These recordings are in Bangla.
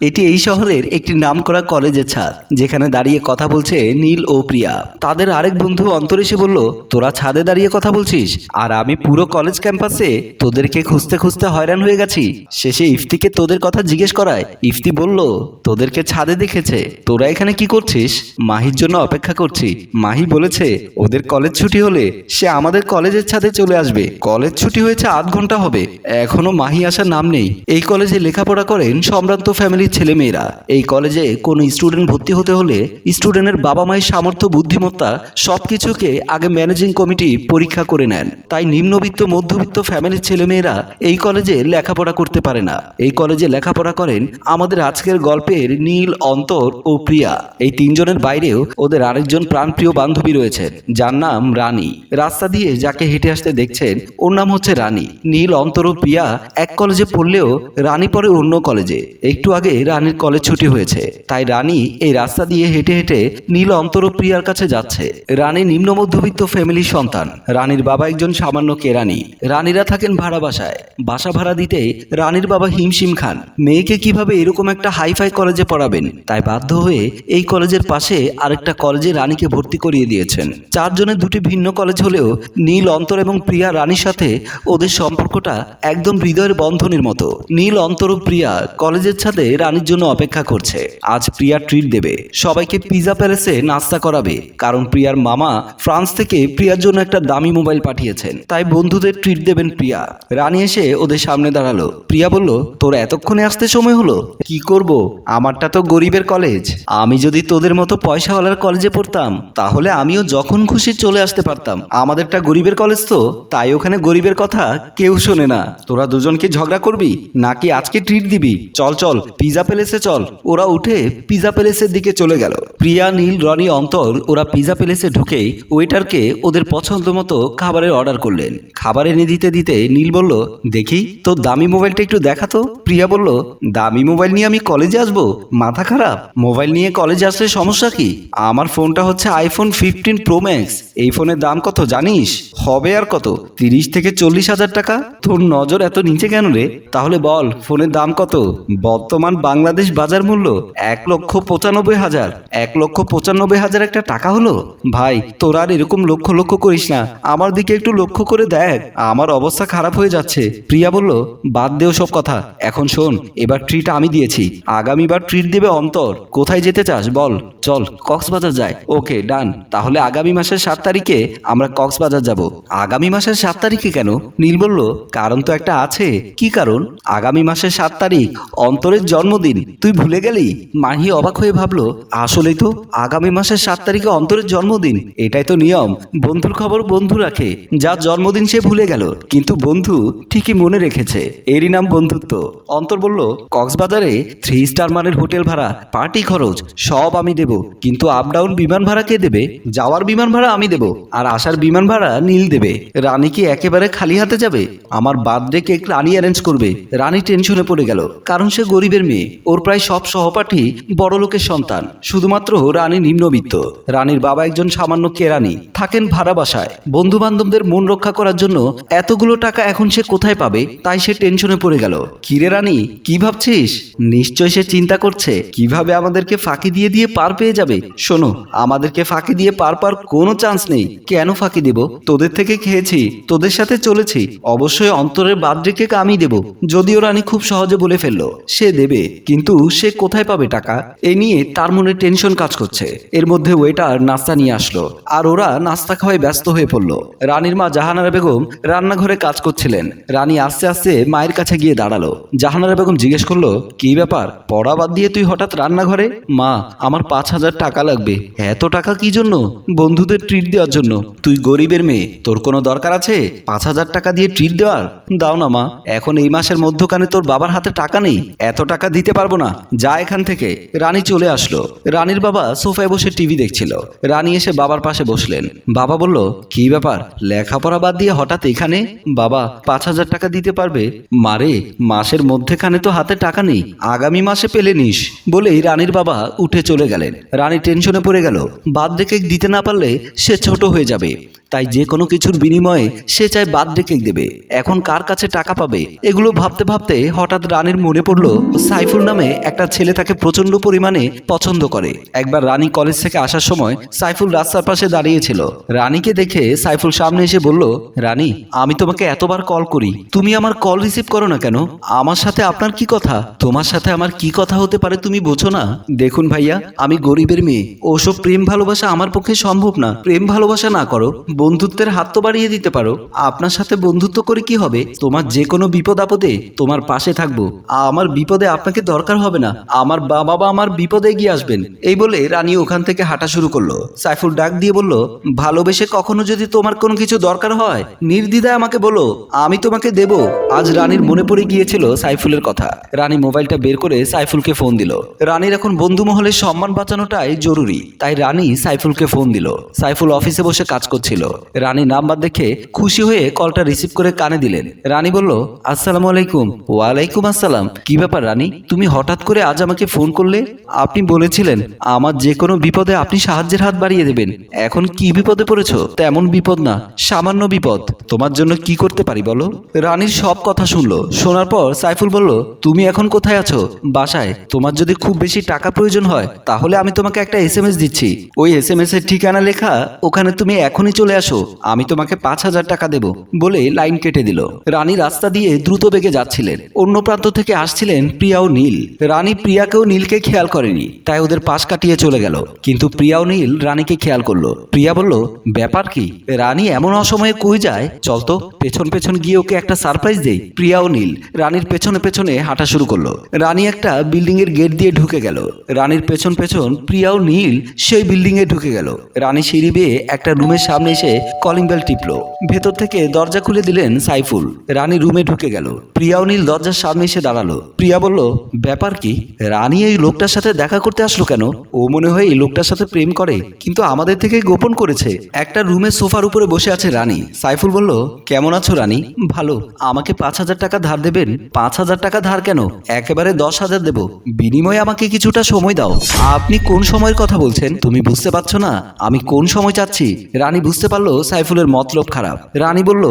এটি এই শহরের একটি নামকরা কলেজের ছাদ, যেখানে দাঁড়িয়ে কথা বলছে নীল ও প্রিয়া। তাদের আরেক বন্ধু অন্তর এসে বলল, তোরা ছাদে দাঁড়িয়ে কথা বলছিস? আর আমি পুরো কলেজ ক্যাম্পাসে তোদেরকে খুঁজতে খুঁজতে হয়রান হয়ে গেছি। শেষে ইফতিকে তোদের কথা জিজ্ঞেস করায়, ইফতি বলল, তোদেরকে ছাদে দেখেছে। তোরা এখানে কি করছিস? মাহির জন্য অপেক্ষা করছি। মাহি বলেছে, ওদের কলেজ ছুটি হলে সে আমাদের কলেজের ছাদে চলে আসবে। কলেজ ছুটি হয়েছে আধ ঘণ্টা হবে। এখনও মাহি আসার নাম নেই। এই কলেজে লেখাপড়া করেন সম্ভ্রান্ত ফ্যামিলির ছেলেমেয়েরা, এই কলেজে কোনো স্টুডেন্ট ভর্তি হতে হলে স্টুডেন্টের বাবা মায়ের সামর্থ্য, বুদ্ধিমত্তা সবকিছুকে আগে ম্যানেজিং কমিটি পরীক্ষা করে নেন। তাই নিম্নবিত্ত, মধ্যবিত্ত ফ্যামিলির ছেলেমেয়েরা এই কলেজে লেখাপড়া করতে পারে না। এই কলেজে লেখাপড়া করেন আমাদের আজকের গল্পের নীল অন্তর ও প্রিয়া। এই তিনজনের বাইরেও ওদের আরেকজন প্রাণপ্রিয় বান্ধবী রয়েছেন যার নাম রানী। রাস্তা দিয়ে যাকে হেঁটে আসতে দেখছেন, ওর নাম হচ্ছে রানী। নীল অন্তর ও প্রিয়া এক কলেজে পড়লেও রানী পড়ে অন্য কলেজে। একটু আগে রানীর কলেজ ছুটি হয়েছে। তাই রানী এই রাস্তা দিয়ে হেঁটে হেঁটে নীল অন্তর ও প্রিয়ার কাছে যাচ্ছে। রানী নিম্ন মধ্যবিত্ত ফ্যামিলির সন্তান। রানীর বাবা একজন সামান্য কেরানি। রানীরা থাকেন ভাড়া বাসায়। বাসা ভাড়া দিতে রানীর বাবা হিমশিম খান। মেয়েকে কীভাবে এরকম একটা হাইফাই কলেজে পড়াবেন? তাই বাধ্য হয়ে এই কলেজের পাশে আরেকটা কলেজে রানীকে ভর্তি করিয়ে দিয়েছেন। চারজনের দুটি ভিন্ন কলেজ হলেও নীল অন্তর এবং প্রিয়া রানীর সাথে ওদের সম্পর্কটা একদম হৃদয়ের বন্ধনের মতো। নীল অন্তর প্রিয়া কলেজের ছাদে রানীর জন্য অপেক্ষা করছে। আজ প্রিয়া ট্রিট দেবে। সবাইকে পিজা প্যালেসে নাস্তা করাবে। কারণ প্রিয়ার মামা ফ্রান্স থেকে প্রিয়ার জন্য একটা দামি মোবাইল পাঠিয়েছেন। তাই বন্ধুদের ট্রিট দেবেন প্রিয়া। রানী এসে ওদের সামনে দাঁড়াল। প্রিয়া বলল, তোর এতক্ষণে আসতে সময় হলো। কি করব? আমারটা তো গরিবের কলেজ আমি যদি তোদের মতো পয়সাওয়ালার কলেজে পড়তাম, তাহলে আমিও যখন খুশি চলে আসতে পারতাম। আমাদেরটা গরিবের কলেজ তো, তাই ওখানে গরিবের কথা কেউ শোনে না। তোরা দুজনকে ঝগড়া করবি, নাকি আজকে ট্রিট দিবি? চল চল পিজা প্যালেসে চল। ওরা উঠে পিজা প্যালেসের দিকে চলে গেল। প্রিয়া, নীল, রনি, অন্তর, ওরা পিজা প্যালেসে ঢুকেই ওয়েটারকে ওদের পছন্দ মতো খাবারের অর্ডার করলেন। খাবার এনে দিতে দিতে নীল বলল, দেখি, তোর দামি মোবাইলটা একটু দেখাতো প্রিয়া বলল, দামি মোবাইল নিয়ে আমি কলেজে আসব? মাথা খারাপ? মোবাইল নিয়ে কলেজে আসলে সমস্যা কি? আমার ফোনটা হচ্ছে আইফোন ফিফটিন প্রো ম্যাক্স এই ফোনের দাম কত জানিস? হবে আর কত? তিরিশ থেকে চল্লিশ হাজার টাকা? তোর নজর এত নিচে কেন রে? তাহলে বল, ফোনের দাম কত? বর্তমান বাংলাদেশ বাজার মূল্য এক লক্ষ পঁচানব্বই হাজার। এক লক্ষ পঁচানব্বই হাজার একটা টাকা হলো? ভাই, তোর আর এরকম লক্ষ লক্ষ করিস না। আমার দিকে একটু লক্ষ্য করে দেখ। আমার অবস্থা খারাপ হয়ে যাচ্ছে। প্রিয়া বলল, বাদ দেও সব কথা। এখন শোন, এবার ট্রিট আমি দিয়েছি। আগামীবার ট্রিট দেবে অন্তর। কোথায় যেতে চাস বল। চল, কক্সবাজার যাই। ওকে, ডান। তাহলে আগামী মাসের সাত তারিখে আমরা কক্সবাজার যাব। আগামী মাসের সাত তারিখে কেন? নীল বলল, কারণ তো একটা আছে। কি কারণ? আগামী মাসের সাত তারিখ, অন্তরের জন্মদিন। তুই ভুলে গেলি? মাহি অবাক হয়ে ভাবলো আসলেই তো আগামী মাসের সাত তারিখে অন্তরের জন্মদিন, এটাই তো নিয়ম। বন্ধুর খবর বন্ধু রাখে যার জন্মদিন সে ভুলে গেল। কিন্তু বন্ধু ঠিকই মনে রেখেছে, এরই নাম বন্ধুত্ব। অন্তর বলল, কক্সবাজারে থ্রি স্টার মানের হোটেল ভাড়া, পার্টি খরচ, সব আমি দেব। কিন্তু আপ ডাউন বিমান ভাড়া কে দেবে? যাওয়ার বিমান ভাড়া আমি দেব, আর আসার বিমান ভাড়া নীল দেবে। রানী কি একেবারে খালি হাতে যাবে? আমার বার্থডে কেক রানী অ্যারেঞ্জ করবে। রানী টেনশনে পড়ে গেল, কারণ সে গরিবের মেয়ে। ওর প্রায় সব সহপাঠী বড় লোকের সন্তান। শুধুমাত্র রানী নিম্নবিত্ত। রানীর বাবা একজন সামান্য কেরানি। থাকেন ভাড়া বাসায়। বন্ধু বান্ধবদের মন রক্ষা করার জন্য এতগুলো টাকা এখন সে কোথায় পাবে, তাই সে টেনশনে পড়ে গেল। কিরে রানী, কি ভাবছিস? নিশ্চয় সে চিন্তা করছে, কীভাবে আমাদেরকে ফাঁকি দিয়ে দিয়ে পার পেয়ে যাবে? শোনো, আমাদেরকে ফাঁকি দিয়ে পার পার কোনো চান্স নেই। কেন ফাঁকি দেব? তোদের থেকে খেয়েছি, তোদের সাথে চলেছি। অবশ্যই অন্তরের কেক আমি দেব, যদিও রানী খুব সহজে বলে ফেলল, সে দেবে। কিন্তু সে কোথায় পাবে টাকা? এ নিয়ে তার মনে টেনশন কাজ করছে। এর মধ্যে ওয়েটার নাস্তা নিয়ে আসলো। আর ওরা নাস্তা খাওয়ায় ব্যস্ত হয়ে পড়ল। রানীর মা জাহানারা বেগম রান্নাঘরে কাজ করছিলেন। রানী আস্তে আস্তে মায়ের কাছে গিয়ে দাঁড়াল। জাহানারা বেগম জিজ্ঞেস করল, কি ব্যাপার? পড়া বাদ দিয়ে তুই হঠাৎ রান্নাঘরে? মা, আমার পাঁচ হাজার টাকা লাগবে। এত টাকা কি জন্য? বন্ধুদের ট্রিট দেওয়ার জন্য। তুই গরিবের মেয়ে। তোর কোনো দরকার আছে? পাঁচ হাজার টাকা দিয়ে ট্রিট দেওয়ার? দাও না, মা। এখন এই মাসের মধ্যখানে তোর বাবার হাতে টাকা নেই। এত টাকা দিতে পারব না। যা এখান থেকে। রানী চলে আসলো। রানীর বাবা সোফায় বসে টিভি দেখছিল। রানী এসে বাবার পাশে বসলেন। বাবা বলল, কি ব্যাপার? লেখাপড়া বাদ দিয়ে হঠাৎ এখানে? বাবা, পাঁচ হাজার টাকা দিতে পারবে? মারে, মাসের মধ্যেখানে তো হাতে টাকা নেই। আগামী মাসে পেলে নিস। বলেই রানীর বাবা উঠে চলে গেলেন। রানী টেনশনে পড়ে গেল। বাদ দেখে দিতে না পারলে সে ছোট হয়ে যাবে। তাই যে কোনো কিছুর বিনিময়ে সে চায় বাদ কেক দেবে। এখন কার কাছে টাকা পাবে? এগুলো ভাবতে ভাবতে হঠাৎ রানীর মনে পড়ল সাইফুল নামে একটা ছেলে তাকে প্রচণ্ড পরিমাণে পছন্দ করে। একবার রানী কলেজ থেকে আসার সময় সাইফুল রাস্তার পাশে দাঁড়িয়েছিল। রানীকে দেখে সাইফুল সামনে এসে বলল রানী আমি তোমাকে এতবার কল করি। তুমি আমার কল রিসিভ করো না কেন? আমার সাথে আপনার কি কথা? তোমার সাথে আমার কি কথা হতে পারে তুমি বোঝো না? দেখুন ভাইয়া আমি গরিবের মেয়ে। ওসব প্রেম ভালোবাসা আমার পক্ষে সম্ভব না। প্রেম ভালোবাসা না করো। বন্ধুত্বের হাত তো বাড়িয়ে দিতে পারো। আপনার সাথে বন্ধুত্ব করে কি হবে? তোমার যে কোনো বিপদ আপদে তোমার পাশে থাকব। আমার বিপদে আপনাকে দরকার হবে না। আমার বাবা বা আমার বিপদে এগিয়ে আসবেন। এই বলে রানী ওখান থেকে হাঁটা শুরু করল। সাইফুল ডাক দিয়ে বলল, ভালোবেসে কখনো যদি তোমার কোনো কিছু দরকার হয়, নির্দ্বিধায় আমাকে বলো। আমি তোমাকে দেব। আজ রানীর মনে পড়ে গিয়েছিল সাইফুলের কথা। রানী মোবাইলটা বের করে সাইফুলকে ফোন দিল। রানীর এখন বন্ধু মহলের সম্মান বাঁচানোটাই জরুরি। তাই রানী সাইফুলকে ফোন দিল। সাইফুল অফিসে বসে কাজ করছিল। রানী নাম্বার দেখে খুশি হয়ে কলটা রিসিভ করে কানে দিলেন। রানী বলল, আসসালামু আলাইকুম। ওয়ালাইকুম আসসালাম। কি ব্যাপার রানী? তুমি হঠাৎ করে আজ আমাকে ফোন করলে? আপনি বলেছিলেন, আমার যে কোনো বিপদে আপনি সাহায্যের হাত বাড়িয়ে দেবেন। এখন কি বিপদে পড়েছ? তেমন বিপদ না, সামান্য বিপদ। তোমার জন্য কি করতে পারি বলো? রানীর সব কথা শুনলো। শোনার পর সাইফুল বলল, তুমি এখন কোথায় আছো? বাসায়। তোমার যদি খুব বেশি টাকা প্রয়োজন হয়, তাহলে আমি তোমাকে একটা এস দিচ্ছি। ওই এস এর ঠিকানা লেখা, ওখানে তুমি এখনই চলে আসো, আমি তোমাকে পাঁচ হাজার টাকা দেব বলে লাইন কেটে দিল। রানী রাস্তা দিয়ে দ্রুত বেগে যাচ্ছিলেন। অন্য প্রান্ত থেকে আসছিলেন প্রিয়া ও নীল। রানী প্রিয়াকেও নীলকে খেয়াল করেনি, তাই ওদের পাশ কাটিয়ে চলে গেল। কিন্তু প্রিয়া ও নীল রানীকে খেয়াল করল। প্রিয়া বলল, ব্যাপার কি? রানী এমন অসময়ে কই যায়? চল তো, পেছন পেছন গিয়ে ওকে একটা সারপ্রাইজ দেই। প্রিয়া ও নীল রানীর পেছনে পেছনে হাঁটা শুরু করল। রানী একটা বিল্ডিং এর গেট দিয়ে ঢুকে গেল। রানীর পেছন পেছন প্রিয়া ও নীল সেই বিল্ডিং এ ঢুকে গেল। রানী সিঁড়ি বেয়ে একটা রুমের সামনে এসে কলিং বেল টিপলো। ভেতর থেকে দরজা খুলে দিলেন সাইফুল। রানী রুমে ঢুকে গেল। প্রিয়া অনিল দরজার সামনে এসে দাঁড়াল। প্রিয়া বলল, ব্যাপার কি? রানী এই লোকটার সাথে দেখা করতে আসলো কেন? ও মনে হয় এই লোকটার সাথে প্রেম করে, কিন্তু আমাদের থেকে গোপন করেছে। একটা রুমের সোফার উপরে বসে আছে রানী। সাইফুল বলল, কেমন আছো রানী? ভালো। আমাকে পাঁচ হাজার টাকা ধার দেবেন? পাঁচ হাজার টাকা ধার কেন? একেবারে দশ হাজার দেবো। বিনিময়ে আমাকে কিছুটা সময় দাও। আপনি কোন সময়ের কথা বলছেন? তুমি বুঝতে পারছ না। আমি কোন সময় চাচ্ছি? রানী, বুঝতে পারল সাইফুলের মতলব খারাপ। রানী বলল,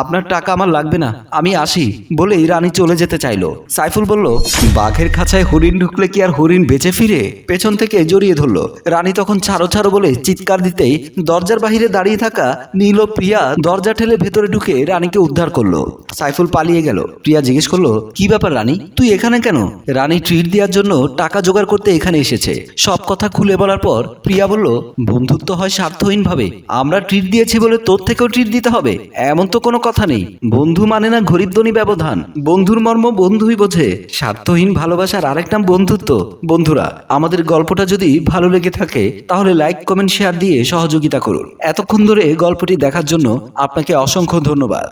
আপনার টাকা আমার লাগবে না, আমি আসি। বলেই রানী চলে যেতে চাইলো। সাইফুল বলল, বাঘের খাঁচায় হরিণ ঢুকলে কি আর হরিণ বেঁচে ফিরে? পেছন থেকে জড়িয়ে ধরলো। রানী তখন ছাড়ো ছাড়ো বলে চিৎকার দিতেই দরজার বাহিরে দাঁড়িয়ে থাকা নীল প্রিয়া দরজা ঠেলে ভেতরে ঢুকে রানীকে উদ্ধার করল। সাইফুল পালিয়ে গেল। প্রিয়া জিজ্ঞেস করল, কি ব্যাপার রানী? তুই এখানে কেন? রানী ট্রিট দেওয়ার জন্য টাকা জোগাড় করতে এখানে এসেছে। সব কথা খুলে বলার পর প্রিয়া বলল, বন্ধুত্ব হয় স্বার্থহীন ভাবে আমরা ট্রিট দিয়েছি বলে তোর থেকেও ট্রিট দিতে হবে, এমন তো কোনো কথা নেই। বন্ধু মানে না ঘরিদ্বনি ব্যবধান। বন্ধুর মর্ম বন্ধুই বোঝে। স্বার্থহীন ভালোবাসার আরেক নাম বন্ধুত্ব। বন্ধুরা, আমাদের গল্পটা যদি ভালো লেগে থাকে, তাহলে লাইক কমেন্ট শেয়ার দিয়ে সহযোগিতা করুন। এতক্ষণ ধরে গল্পটি দেখার জন্য আপনাকে অসংখ্য ধন্যবাদ।